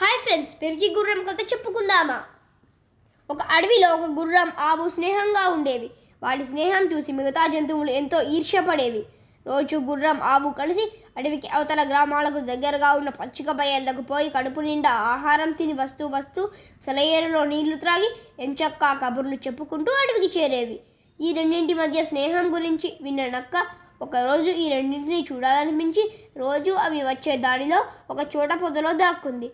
Hi friends పెరిగి గుర్రం కథ చెప్పుకుందామా? ఒక అడవిలో ఒక గుర్రం ఆవు స్నేహంగా ఉండేవి. వాటి స్నేహం చూసి మిగతా జంతువులు ఎంతో ఈర్ష్యపడేవి. రోజు గుర్రం ఆవు కలిసి అడవికి అవతల గ్రామాలకు దగ్గరగా ఉన్న పచ్చిక బయళ్ళకు పోయి కడుపు నిండా ఆహారం తిని వస్తూ వస్తూ సెలయేరులో నీళ్ళు త్రాగి ఎంచక్కా కబుర్లు చెప్పుకుంటూ అడవికి చేరేవి. ఈ రెండింటి మధ్య స్నేహం గురించి విన్న నక్క ఒకరోజు ఈ రెండింటిని చూడాలనిపించి రోజు అవి వచ్చే దారిలో ఒక చోట పొదలో దాక్కుంది.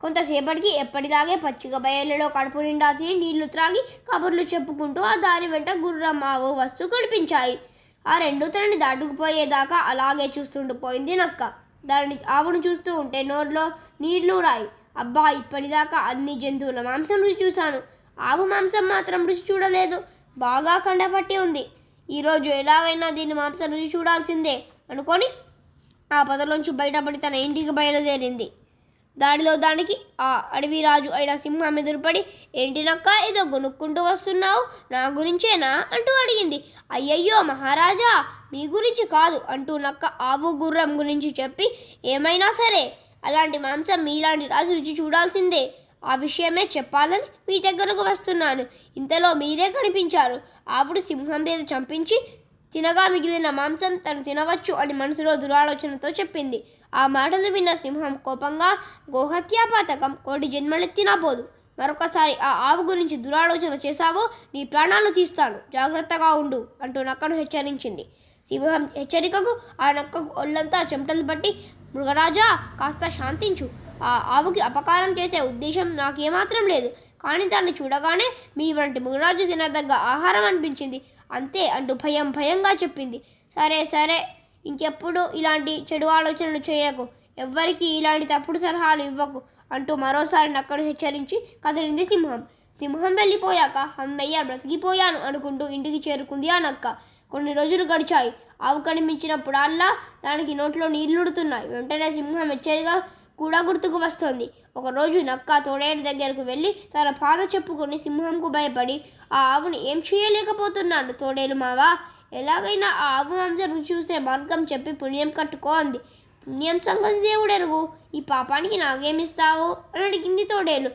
కొంతసేపటికి ఎప్పటిలాగే పచ్చిక బయళ్ళలో కడుపు నిండా తిని నీళ్ళు త్రాగి కబుర్లు చెప్పుకుంటూ ఆ దారి వెంట గుర్రం ఆవు వస్తూ కనిపించాయి. ఆ రెండు తనని దాటుకుపోయేదాకా అలాగే చూస్తుండిపోయింది నక్క. దాని ఆవును చూస్తూ ఉంటే నోరులో నీళ్ళు రాయి. అబ్బా ఇప్పటిదాకా అన్ని జంతువుల మాంసం రుచి చూశాను. ఆవు మాంసం మాత్రం రుచి చూడలేదు. బాగా కండపట్టి ఉంది. ఈరోజు ఎలాగైనా దీని మాంసం రుచి చూడాల్సిందే అనుకొని ఆ పదలోంచి బయటపడి తన ఇంటికి బయలుదేరింది. దాడిలో దానికి ఆ అడవి రాజు అయిన సింహం ఎదురుపడి ఏంటి నక్క ఏదో గొనుక్కుంటూ వస్తున్నావు? నా గురించేనా? అంటూ అడిగింది. అయ్యయ్యో మహారాజా మీ గురించి కాదు అంటూ నక్క ఆవు గుర్రం గురించి చెప్పి ఏమైనా సరే అలాంటి మాంసం మీలాంటి రాజు రుచి చూడాల్సిందే. ఆ విషయమే చెప్పాలని మీ దగ్గరకు వస్తున్నాను. ఇంతలో మీరే కనిపించారు. ఆవుడు సింహం మీద చంపించి తినగా మిగిలిన మాంసం తను తినవచ్చు అని మనసులో దురాలోచనతో చెప్పింది. ఆ మాటలు విన్న సింహం కోపంగా గోహత్యా పాతకం కోటి జన్మలెత్తినా పోదు. మరొకసారి ఆ ఆవు గురించి దురాలోచన చేశావో నీ ప్రాణాలు తీస్తాను. జాగ్రత్తగా ఉండు అంటూ నక్కను హెచ్చరించింది. సింహం హెచ్చరికకు ఆ నక్కకు ఒళ్ళంతా చెమటలు పట్టి మృగరాజా కాస్త శాంతించు. ఆ ఆవుకి అపకారం చేసే ఉద్దేశం నాకేమాత్రం లేదు. కానీ దాన్ని చూడగానే మీ వంటి మృగరాజు తినదగ్గ ఆహారం అనిపించింది. అంతే అంటూ భయం భయంగా చెప్పింది. సరే సరే. ఇంకెప్పుడు ఇలాంటి చెడు ఆలోచనలు చేయకు. ఎవ్వరికీ ఇలాంటి తప్పుడు సలహాలు ఇవ్వకు అంటూ మరోసారి నక్కను హెచ్చరించి కదిలింది సింహం. సింహం వెళ్ళిపోయాక అమ్మయ్య బ్రతికిపోయాను అనుకుంటూ ఇంటికి చేరుకుంది ఆ నక్క. కొన్ని రోజులు గడిచాయి. ఆవు కనిపించినప్పుడల్లా దానికి నోట్లో నీళ్ళుడుతున్నాయి. వెంటనే సింహం హెచ్చరిగా కూడా గుర్తుకు వస్తోంది. ఒకరోజు నక్క తోడేడు దగ్గరకు వెళ్ళి తన పాద చెప్పుకొని సింహంకు భయపడి ఆ ఆవుని ఏం చేయలేకపోతున్నాడు తోడేలు మావా? ఎలాగైనా ఆ ఆవు మాంసం చూసే మార్గం చెప్పి పుణ్యం కట్టుకో అంది. పుణ్యం సంగతి దేవుడెరుగు. ఈ పాపానికి నాగేమిస్తావు? అని అడిగింది తోడేలు.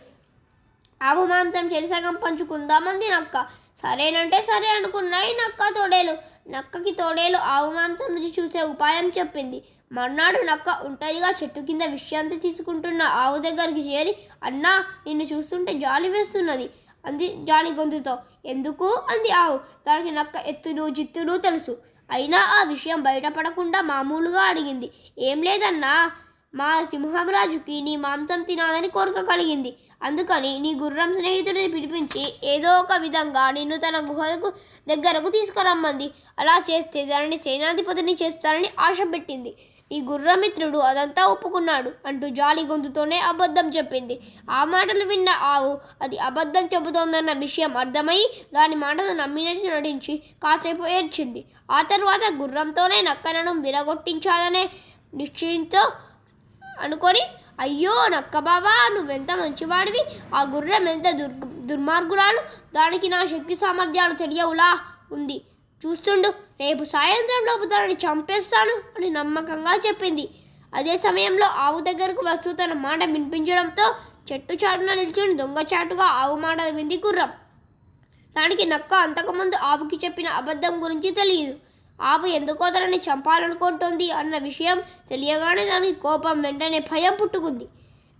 ఆవు మాంసం చెరిసగం పంచుకుందామంది నక్క. సరేనంటే సరే అనుకున్నాయి నక్క తోడేలు. నక్కకి తోడేలు ఆవు మాంసం రుచి చూసే ఉపాయం చెప్పింది. మర్నాడు నక్క ఒంటరిగా చెట్టు కింద విశ్రాంతి తీసుకుంటున్న ఆవు దగ్గరికి చేరి అన్నా నిన్ను చూస్తుంటే జాలి వేస్తున్నది. అంది జాలి గొంతుతో. ఎందుకు? అంది ఆవు. దానికి నక్క ఎత్తులు జిత్తులు తెలుసు. అయినా ఆ విషయం బయటపడకుండా మామూలుగా అడిగింది. ఏం లేదన్నా మా సింహరాజుకి నీ మాంసం తినాలని కోరిక కలిగింది. అందుకని నీ గుర్రం స్నేహితుడిని పిలిపించి ఏదో ఒక విధంగా నిన్ను తన గుహకు దగ్గరకు తీసుకురమ్మంది. అలా చేస్తే దానిని సేనాధిపతిని చేస్తానని ఆశ పెట్టింది ఈ గుర్రమిత్రుడు అదంతా ఒప్పుకున్నాడు అంటూ జాలి గొంతుతోనే అబద్ధం చెప్పింది. ఆ మాటలు విన్న ఆవు అది అబద్ధం చెబుతోందన్న విషయం అర్థమై దాని మాటలు నమ్మినట్టు నటించి కాసేపు ఏడ్చింది. ఆ తర్వాత గుర్రంతోనే నక్కలను విరగొట్టించాలనే నిశ్చయంతో అనుకొని అయ్యో నక్క బాబా నువ్వెంత మంచివాడివి ఆ గుర్రం ఎంత దుర్ దుర్మార్గురాలు దానికి నా శక్తి సామర్థ్యాలు తెలియవులా ఉంది. చూస్తుండు రేపు సాయంత్రం లోపు చంపేస్తాను అని నమ్మకంగా చెప్పింది. అదే సమయంలో ఆవు దగ్గరకు వస్తూ తన మాట వినిపించడంతో చెట్టు చాటున నిల్చుని దొంగచాటుగా ఆవు మాట వింది గుర్రం. దానికి నక్క అంతకుముందు ఆవుకి చెప్పిన అబద్ధం గురించి తెలియదు. ఆవు ఎందుకో తనని చంపాలనుకుంటోంది అన్న విషయం తెలియగానే దానికి కోపం వెంటనే భయం పుట్టుకుంది.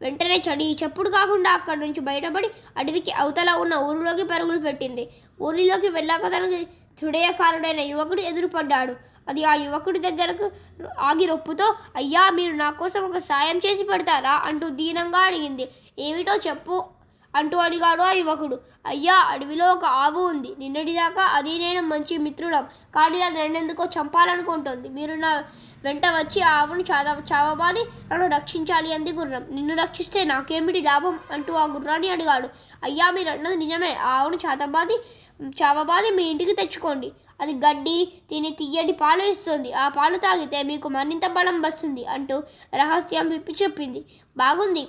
వెంటనే చడి చప్పుడు కాకుండా అక్కడి నుంచి బయటపడి అడవికి అవతల ఉన్న ఊరిలోకి పరుగులు పెట్టింది. ఊరిలోకి వెళ్ళాక తనకి హృదయకారుడైన యువకుడు ఎదురుపడ్డాడు. అది ఆ యువకుడి దగ్గరకు ఆగి రొప్పుతో అయ్యా మీరు నా కోసం ఒక సాయం చేసి పెడతారా? అంటూ దీనంగా అడిగింది. ఏమిటో చెప్పు అంటూ అడిగాడు ఆ యువకుడు. అయ్యా అడవిలో ఒక ఆవు ఉంది. నిన్నటిదాకా అది నేను మంచి మిత్రుడం. కానీ అది నన్నెందుకో చంపాలనుకుంటోంది. మీరు నా వెంట వచ్చి ఆ ఆవును చావ చావబాది నన్ను రక్షించాలి అంది గుర్రం. నిన్ను రక్షిస్తే నాకేమిటి లాభం? అంటూ ఆ గుర్రాన్ని అడిగాడు. అయ్యా మీరు అన్నది నిజమే ఆవును చాతబాది చావబాది మీ ఇంటికి తెచ్చుకోండి. అది గడ్డి తిని తీయటి పాలు ఇస్తుంది ఆ పాలు తాగితే మీకు మరింత బలం వస్తుంది అంటూ రహస్యం విప్పి చెప్పింది. బాగుంది.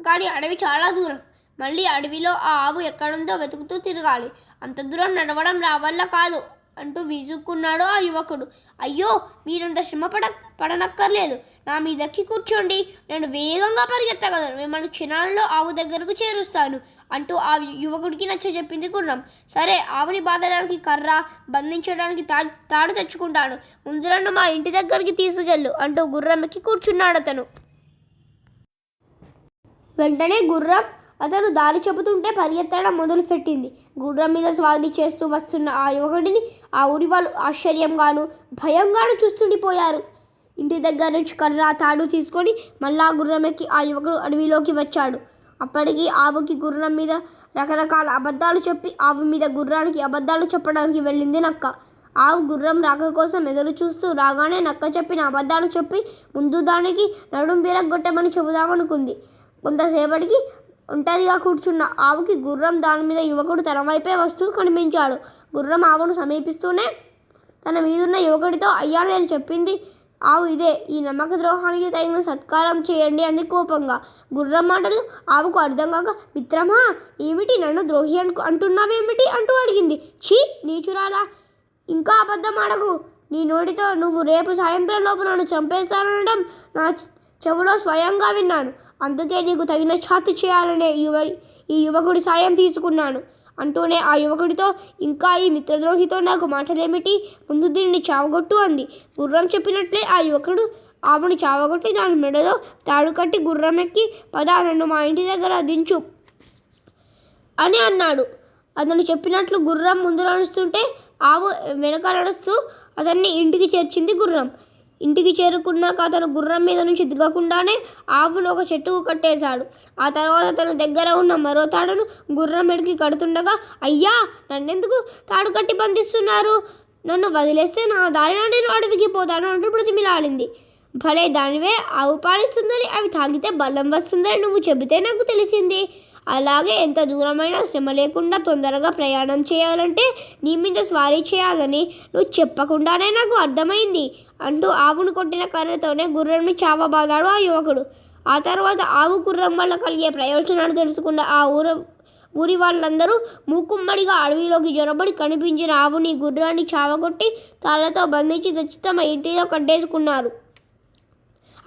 కానీ అడవి చాలా దూరం. మళ్ళీ అడవిలో ఆ ఆవు ఎక్కడుందో వెతుకుతూ తిరగాలి. అంత దూరం నడవడం నా వల్ల కాదు. అంటూ విసుక్కున్నాడు ఆ యువకుడు. అయ్యో మీరంత శ్రమ పడ పడనక్కర్లేదు. నా మీదకి కూర్చోండి. నేను వేగంగా పరిగెత్తగలను. మిమ్మల్ని క్షణాల్లో ఆవు దగ్గరకు చేరుస్తాను అంటూ ఆ యువకుడికి నచ్చ చెప్పింది గుర్రం. సరే ఆవుని బాధడానికి కర్ర బంధించడానికి తా తాడు తెచ్చుకుంటాను. ముందు నన్ను మా ఇంటి దగ్గరికి తీసుకెళ్ళు అంటూ గుర్రం ఎక్కి కూర్చున్నాడు అతను వెంటనే గుర్రం అతను దారి చెబుతుంటే పరిగెత్తడం మొదలుపెట్టింది. గుర్రం మీద స్వారీ చేస్తూ వస్తున్న ఆ యువకుడిని ఆ ఊరి వాళ్ళు ఆశ్చర్యంగాను భయంగాను చూస్తుండిపోయారు. ఇంటి దగ్గర నుంచి కర్ర తాడు తీసుకొని మళ్ళా గుర్రమెక్కి ఆ యువకుడు అడవిలోకి వచ్చాడు. అప్పటికి ఆవుకి గుర్రం మీద రకరకాల అబద్ధాలు చెప్పి ఆవు మీద గుర్రానికి అబద్ధాలు చెప్పడానికి వెళ్ళింది నక్క. ఆవు గుర్రం రాక కోసం ఎదురు చూస్తూ రాగానే నక్క చెప్పిన అబద్ధాలు చెప్పి ముందు దానికి నడుం బీరగొట్టమని చెబుదామనుకుంది. కొంతసేపటికి ఒంటరిగా కూర్చున్న ఆవుకి గుర్రం దాని మీద యువకుడు తన వైపే వస్తూ కనిపించాడు. గుర్రం ఆవును సమీపిస్తూనే తన మీదున్న యువకుడితో అయ్యా నేను చెప్పింది ఆవు ఇదే ఈ నమ్మక ద్రోహానికి తగిన సత్కారం చేయండి అంది కోపంగా. గుర్రం మాటలు ఆవుకు అర్థం కాక మిత్రమా ఏమిటి నన్ను ద్రోహి అను అంటున్నావేమిటి? అంటూ అడిగింది. ఛీ నీచురాలా ఇంకా అబద్ధం ఆడకు. నీ నోటితో నువ్వు రేపు సాయంత్రం లోపు నన్ను చంపేస్తానడం నా చెవులో స్వయంగా విన్నాను. అందుకే నీకు తగిన ఛాతి చేయాలనే యువ ఈ యువకుడి సాయం తీసుకున్నాను. అంటూనే ఆ యువకుడితో ఇంకా ఈ మిత్రద్రోహితో నాకు మాటలేమిటి? ముందు దీన్ని చావగొట్టు అంది. గుర్రం చెప్పినట్లే ఆ యువకుడు ఆవుని చావగొట్టి దాని మెడలో తాడు కట్టి గుర్రం ఎక్కి పద నన్ను మా ఇంటి దగ్గర దించు అని అన్నాడు. అతను చెప్పినట్లు గుర్రం ముందు నడుస్తుంటే ఆవు వెనక నడుస్తూ అతన్ని ఇంటికి చేర్చింది గుర్రం. ఇంటికి చేరుకున్నాక అతను గుర్రం మీద నుంచి దిగకుండానే ఆవును ఒక చెట్టుకు కట్టేశాడు. ఆ తర్వాత తన దగ్గర ఉన్న మరో తాడును గుర్రం మెడికి కడుతుండగా అయ్యా నన్నెందుకు తాడు కట్టి బంధిస్తున్నారు? నన్ను వదిలేస్తే నా దారిన నేను అడవికి పోతాను అంటూ బ్రతిమిలాడింది. భలే దానివే ఆవు పాలిస్తుందని అవి తాగితే బలం వస్తుందని నువ్వు చెబితే నాకు తెలిసింది. అలాగే ఎంత దూరమైనా శ్రమ లేకుండా తొందరగా ప్రయాణం చేయాలంటే నీ మీద స్వారీ చేయాలని నువ్వు చెప్పకుండానే నాకు అర్థమైంది అంటూ ఆవును కొట్టిన కర్రతోనే గుర్రంని చావబాదాడు ఆ యువకుడు. ఆ తర్వాత ఆవు గుర్రం వల్ల కలిగే ప్రయోజనాలు తెలుసుకున్న ఆ ఊరు ఊరి వాళ్ళందరూ మూకుమ్మడిగా అడవిలోకి జొరబడి కనిపించిన ఆవుని గుర్రాన్ని చావగొట్టి తాళ్ళతో బంధించి తెచ్చి ఇంటిలో కట్టేసుకున్నారు.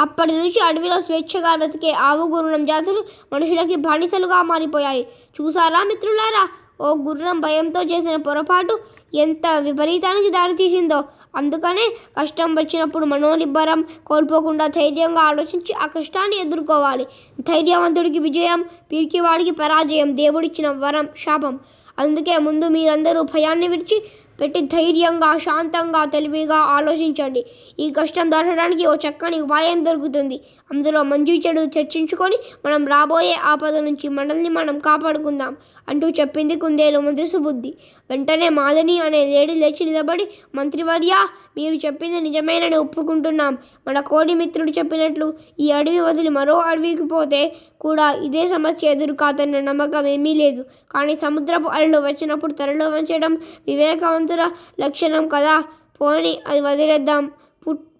అప్పటి నుంచి అడవిలో స్వేచ్ఛగా బ్రతికే ఆవు గుర్రం జాతులు మనుషులకి బానిసలుగా మారిపోయాయి. చూసారా మిత్రులారా? ఓ గుర్రం భయంతో చేసిన పొరపాటు ఎంత విపరీతానికి దారితీసిందో అందుకనే కష్టం వచ్చినప్పుడు మనోనిబ్బరం కోల్పోకుండా ధైర్యంగా ఆలోచించి ఆ కష్టాన్ని ఎదుర్కోవాలి. ధైర్యవంతుడికి విజయం పిరికివాడికి పరాజయం దేవుడిచ్చిన వరం శాపం. అందుకే ముందు మీరందరూ భయాన్ని విడిచి పెట్టి ధైర్యంగా శాంతంగా తెలివిగా ఆలోచించండి. ఈ కష్టం దాటడానికి ఓ చక్కని ఉపాయం దొరుకుతుంది. అందులో మంచి చెడు చర్చించుకొని మనం రాబోయే ఆపద నుంచి మనల్ని మనం కాపాడుకుందాం అంటూ చెప్పింది కుందేలు మంత్రి సుబుద్ధి వెంటనే మాలిని అనే లేడీ లేచి నిలబడి మంత్రివర్య మీరు చెప్పింది నిజమేనని ఒప్పుకుంటున్నాం. మన కోడి మిత్రుడు చెప్పినట్లు ఈ అడవి వదిలి మరో అడవికి పోతే కూడా ఇదే సమస్య ఎదురు కాదన్న నమ్మకం ఏమీ లేదు. కానీ సముద్రపు అలలు వచ్చినప్పుడు తరలో వంచడం వివేకవంతుల లక్షణం కదా. పోని అది వదిలేద్దాం.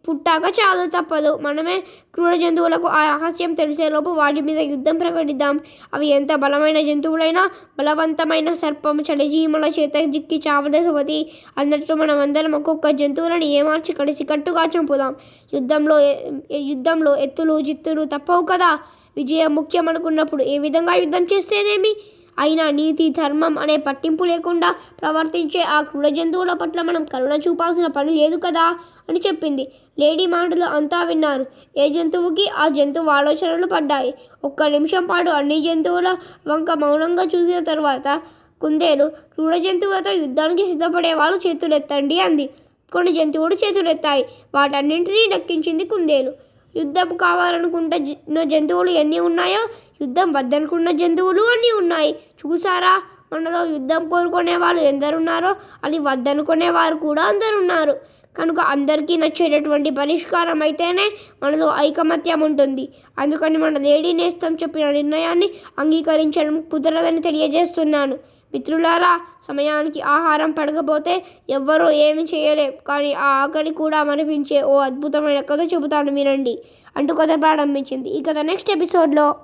పుట్టాక చాలు తప్పదు. మనమే క్రూర జంతువులకు ఆ రహస్యం తెలిసేలోపు వాటి మీద యుద్ధం ప్రకటిద్దాం. అవి ఎంత బలమైన జంతువులైనా బలవంతమైన సర్పం చలిజీముల చేత జిక్కి చావదే సుమతి. అన్నట్టు మనమందరం ఒక్కొక్క జంతువులను ఏమార్చి కలిసి కట్టుగా చంపుదాం. యుద్ధంలో యుద్ధంలో ఎత్తులు జిత్తులు తప్పవు కదా? విజయం ముఖ్యం అనుకున్నప్పుడు ఏ విధంగా యుద్ధం చేస్తేనేమి? అయినా నీతి ధర్మం అనే పట్టింపు లేకుండా ప్రవర్తించే ఆ క్రూర జంతువుల పట్ల మనం కరుణ చూపాల్సిన పని లేదు కదా అని చెప్పింది. లేడీ మాటలు అంతా విన్నారు. ఏ జంతువుకి ఆ జంతువు ఆలోచనలు పడ్డాయి? ఒక్క నిమిషం పాటు అన్ని జంతువుల వంక మౌనంగా చూసిన తర్వాత కుందేలు క్రూర జంతువులతో యుద్ధానికి సిద్ధపడే వాళ్ళు చేతులెత్తండి అంది. కొన్ని జంతువులు చేతులెత్తాయి. వాటన్నింటినీ దక్కించింది కుందేలు. యుద్ధం కావాలనుకుంటే జంతువులు ఎన్ని ఉన్నాయో యుద్ధం వద్దనుకున్న జంతువులు అన్నీ ఉన్నాయి. చూసారా మనలో యుద్ధం కోరుకునే వాళ్ళు ఎందరున్నారో అది వద్దనుకునే వారు కూడా అందరున్నారు. కనుక అందరికీ నచ్చేటటువంటి పరిష్కారం అయితేనే మనలో ఐకమత్యం ఉంటుంది. అందుకని మన లేడీ నేస్తం చెప్పిన నిర్ణయాన్ని అంగీకరించడం కుదరదని తెలియజేస్తున్నాను. మిత్రులారా సమయానికి ఆహారం పడకపోతే ఎవ్వరూ ఏమి చేయలేం. కానీ ఆ ఆకలి కూడా మనిపించే ఓ అద్భుతమైన కథ చెబుతాను వినండి. అంటూ కథ ప్రారంభించింది. ఈ కథ నెక్స్ట్ ఎపిసోడ్లో